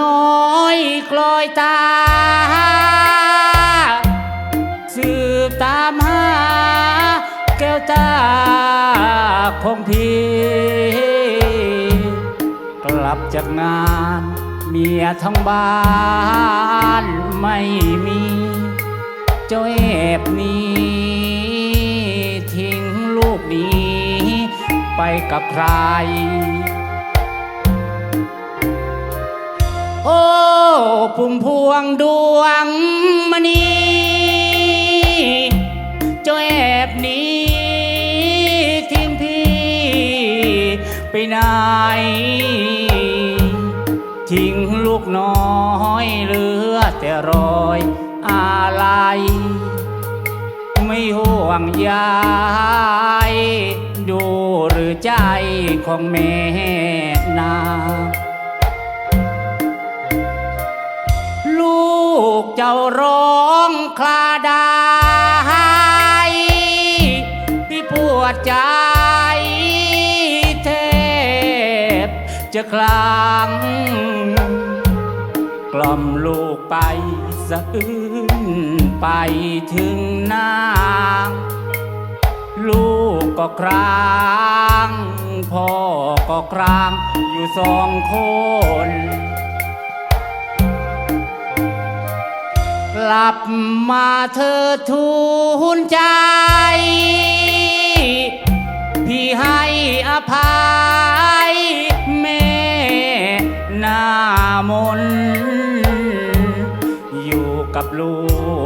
น้อยกลอยตา สืบตามหา แก้วตาของพี่ กลับจากงานเมียทั้งบ้านไม่มีเจ้าแอบนี้ทิ้งลูกนี้ ไปกับใคร โอ้พุ่มพวงดวงมณีเจ้าแอบหนีทิ้งพี่ไปไหนทิ้งลูกน้อยเหลือแต่รอยอะไรไม่ห่วงยายดูหรือใจของแม่นา กเจ้าร้องคลาดายพี่ปวดใจเทบจะคลางกล่อมลูกไปสะอื้นไปถึงนางลูกก็ครางพ่อก็ครางอยู่สองคน ลับมาเธอทูลใจ พี่ให้อภัยแม่หน้ามน อยู่กับลู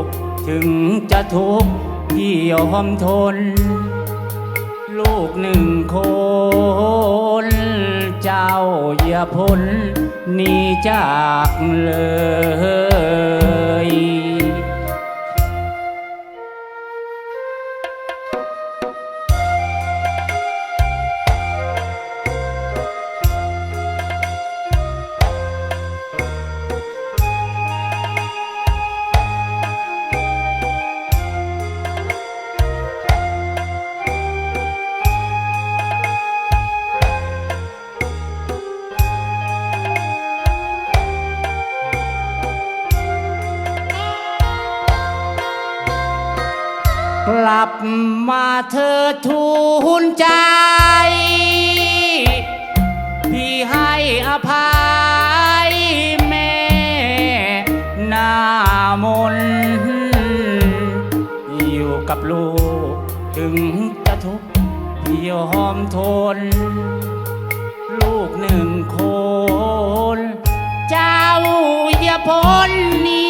กถึงจะทุกข์พี่ยอมทน ลูกหนึ่งคน เจ้าอย่าพ้นหนีจากเลย กลับมาเธอทูลใจ พี่ให้อภัยแม่หน้ามน อยู่กับลูกถึงจะทุกข์พี่ยอมทน ลูกหนึ่งคน เจ้าอย่าพ้นนี